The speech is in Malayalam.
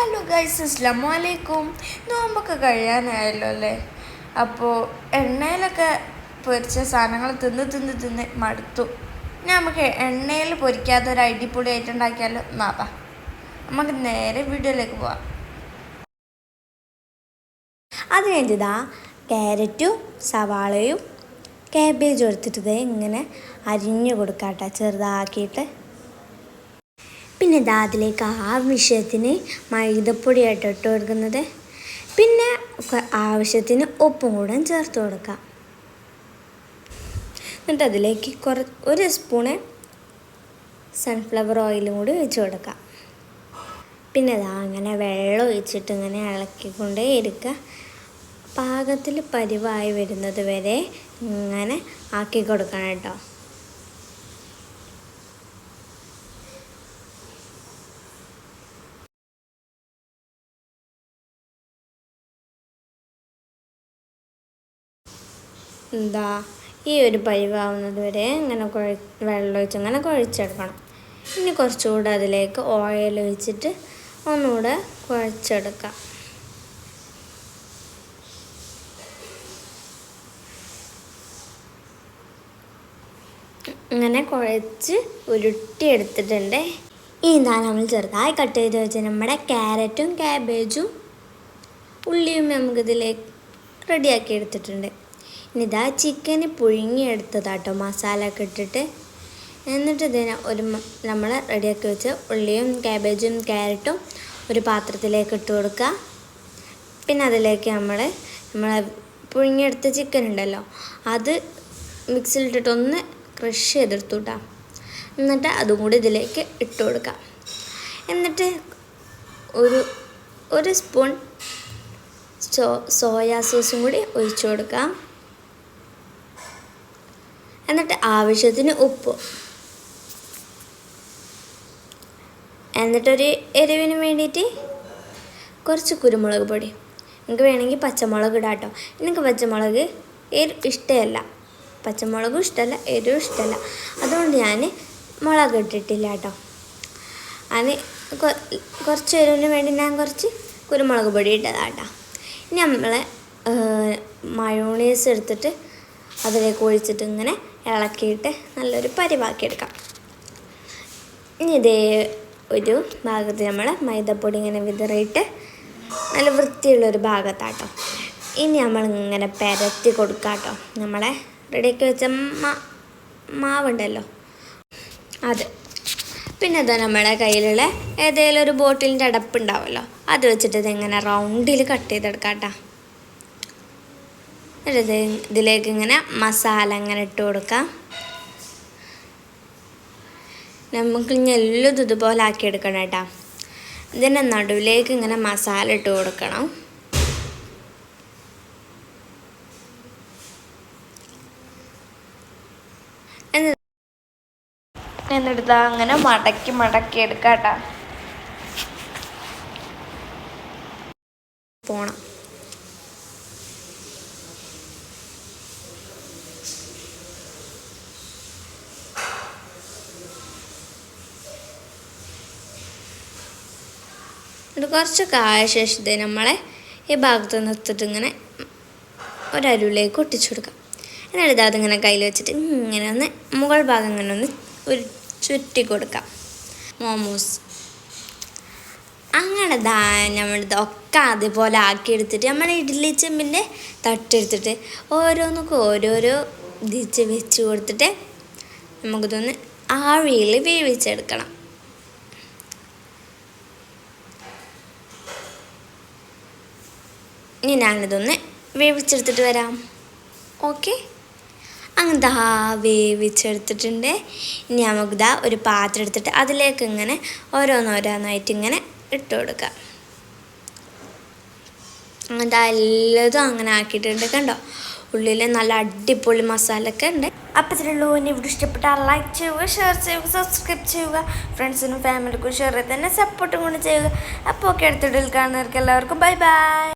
ഹലോ ഗൈസ് അസ്ലാം വലൈക്കും നോമ്പൊക്കെ കഴിയാനായല്ലോ അല്ലേ അപ്പോൾ എണ്ണയിലൊക്കെ പൊരിച്ച സാധനങ്ങൾ തിന്ന് തിന്ന് തിന്ന് മടുത്തു. നമുക്ക് എണ്ണയിൽ പൊരിക്കാത്ത ഒരു അടിപൊളി ആയിട്ട് ഉണ്ടാക്കിയാലോ? നാപ്പാ നമുക്ക് നേരെ വീഡിയോയിലേക്ക് പോവാം. അത് കഴിഞ്ഞിതാ ക്യാരറ്റും സവാളയും കാബേജും എടുത്തിട്ട് ഇങ്ങനെ അരിഞ്ഞു കൊടുക്കാട്ടോ ചെറുതാക്കിയിട്ട്. പിന്നെ ഇതാ അതിലേക്ക് ആവശ്യത്തിന് മൈദപ്പൊടിയായിട്ട് ഇട്ട് കൊടുക്കുന്നത്. പിന്നെ ആവശ്യത്തിന് ഉപ്പും കൂടെ ചേർത്ത് കൊടുക്കുക എന്നിട്ട് അതിലേക്ക് കുറ ഒരു സ്പൂണ് സൺഫ്ലവർ ഓയിലും കൂടി ഒഴിച്ച് കൊടുക്കുക പിന്നെ ഇതാ അങ്ങനെ വെള്ളം ഒഴിച്ചിട്ട് ഇങ്ങനെ ഇളക്കിക്കൊണ്ടേ ഇരിക്കുക. പാകത്തിൽ പരിവായി വരുന്നത് വരെ ഇങ്ങനെ ആക്കി കൊടുക്കണം കേട്ടോ. എന്താ ഈ ഒരു പരിവാവുന്നത് വരെ ഇങ്ങനെ കുഴ വെള്ളമൊഴിച്ച് അങ്ങനെ കുഴച്ചെടുക്കണം. ഇനി കുറച്ചുകൂടെ അതിലേക്ക് ഓയിൽ ഒഴിച്ചിട്ട് ഒന്നുകൂടെ കുഴച്ചെടുക്കാം. ഇങ്ങനെ കുഴച്ച് ഉരുട്ടി എടുത്തിട്ടുണ്ട് ഈ ഇതാ നമ്മൾ ചെറുതായി കട്ട് ചെയ്ത് വെച്ച് നമ്മുടെ ക്യാരറ്റും ക്യാബേജും ഉള്ളിയും നമുക്കിതിലേക്ക് റെഡിയാക്കി എടുത്തിട്ടുണ്ട്. ഇതാ ചിക്കൻ പുഴുങ്ങിയെടുത്തതാട്ടോ. മസാല ഒക്കെ ഇട്ടിട്ട്. എന്നിട്ട് ഇതിനെ ഒരു നമ്മൾ റെഡിയാക്കി വെച്ച് ഉള്ളിയും കാബേജും ക്യാരറ്റും ഒരു പാത്രത്തിലേക്ക് ഇട്ട് കൊടുക്കുക പിന്നെ അതിലേക്ക് നമ്മൾ നമ്മൾ പുഴുങ്ങിയെടുത്ത ചിക്കൻ ഉണ്ടല്ലോ അത് മിക്സിയിലിട്ടിട്ടൊന്ന് ക്രഷ് ചെയ്തെടുത്തു കേട്ടോ എന്നിട്ട് അതും കൂടി ഇതിലേക്ക് ഇട്ട് കൊടുക്കുക എന്നിട്ട് ഒരു ഒരു സ്പൂൺ സോ സോയാ സോസും കൂടി ഒഴിച്ചു കൊടുക്കാം. എന്നിട്ട് ആവശ്യത്തിന് ഉപ്പ്. എന്നിട്ടൊരു എരിവിന് വേണ്ടിയിട്ട് കുറച്ച് കുരുമുളക് പൊടി. നിങ്ങൾക്ക് വേണമെങ്കിൽ പച്ചമുളക് ഇടാം കേട്ടോ എനിക്ക് പച്ചമുളക് എരി ഇഷ്ടമല്ല. പച്ചമുളകും ഇഷ്ടമല്ല എരിവും ഇഷ്ടമല്ല. അതുകൊണ്ട് ഞാൻ മുളക് ഇട്ടിട്ടില്ല കേട്ടോ അതിന് കുറച്ച് എരിവിന് വേണ്ടി ഞാൻ കുറച്ച് കുരുമുളക് പൊടി ഇട്ടതാട്ടോ ഇനി നമ്മൾ മയോണീസ് എടുത്തിട്ട് അതിലേക്ക് ഒഴിച്ചിട്ട് ഇങ്ങനെ ഇളക്കിയിട്ട് നല്ലൊരു പരിവാക്കിയെടുക്കാം. ഇനി ഇതേ ഒരു ഭാഗത്ത് നമ്മൾ മൈദപ്പൊടി ഇങ്ങനെ വിതറിയിട്ട് നല്ല വൃത്തിയുള്ളൊരു ഭാഗത്താട്ടോ. ഇനി നമ്മൾ ഇങ്ങനെ പെരത്തി കൊടുക്കാം കേട്ടോ നമ്മളെ റെഡിയാക്കി വെച്ച മാ മാവുണ്ടല്ലോ. അത്. പിന്നെ അതോ നമ്മുടെ കയ്യിലുള്ള ഏതെങ്കിലും ഒരു ബോട്ടിലിന്റെ അടപ്പുണ്ടാവുമല്ലോ അത് വെച്ചിട്ട് ഇതെങ്ങനെ റൗണ്ടിൽ കട്ട് ചെയ്തെടുക്കാം കേട്ടോ എന്നിട്ട് ഇതിലേക്ക് ഇങ്ങനെ മസാല അങ്ങനെ ഇട്ട് കൊടുക്കാം. നമുക്ക് ഇനി എല്ലാം ഇതുപോലെ ആക്കി എടുക്കണം കേട്ടോ. ഇതിന്റെ നടുവിലേക്ക് ഇങ്ങനെ മസാല ഇട്ട് കൊടുക്കണം. എന്നിട്ട് അങ്ങനെ മടക്കി മടക്കി എടുക്കാം കേട്ടോ. പോണം. ഇത് കുറച്ചൊക്കെ ആയ ശേഷം നമ്മളെ ഈ ഭാഗത്ത് നിർത്തിട്ട് ഇങ്ങനെ ഒരരുളിലേക്ക് ഒട്ടിച്ചു കൊടുക്കാം. എന്നിട്ട് ഇത് അതിങ്ങനെ കയ്യിൽ വെച്ചിട്ട് ഇങ്ങനെ ഒന്ന് മുകൾ ഭാഗം ഇങ്ങനെ ഒന്ന് ഒരു ചുറ്റി കൊടുക്കാം. മോമോസ്. അങ്ങനെ ദാ നമ്മളിത് ഒക്കെ അതുപോലെ ആക്കിയെടുത്തിട്ട് നമ്മൾ ഇഡ്ഡലി ചെമ്പിന്റെ തട്ടെടുത്തിട്ട് ഓരോന്നൊക്കെ ഓരോരോ ഇതിച്ച് വെച്ച് കൊടുത്തിട്ട് നമുക്കിതൊന്ന് ആവിയിൽ വേവിച്ചെടുക്കണം. ഇനി ഞാനിതൊന്ന് വേവിച്ചെടുത്തിട്ട് വരാം. ഓക്കെ? അങ്ങനത്തെ ആ വേവിച്ചെടുത്തിട്ടുണ്ട്. ഇനി നമുക്കിതാ ഒരു പാത്രം എടുത്തിട്ട് അതിലേക്ക് ഇങ്ങനെ ഓരോന്നോരോന്നായിട്ട് ഇങ്ങനെ ഇട്ട് കൊടുക്കാം. അങ്ങനത്തെ എല്ലാതും അങ്ങനെ ആക്കിയിട്ടുണ്ട് കണ്ടോ? ഉള്ളിൽ നല്ല അടിപൊളി മസാലയൊക്കെ ഉണ്ട്. അപ്പം ഇതിലുള്ളൂ ഇനി ഇവിടെ ഇഷ്ടപ്പെട്ടാൽ ലൈക്ക് ചെയ്യുക ഷെയർ ചെയ്യുക സബ്സ്ക്രൈബ് ചെയ്യുക. ഫ്രണ്ട്സിനും ഫാമിലിക്കും ഷെയർ തന്നെ സപ്പോർട്ടും കൂടി ചെയ്യുക. അപ്പോൾ ഒക്കെ അടുത്തിടയിൽ കാണുന്നവർക്ക് എല്ലാവർക്കും ബൈ ബൈ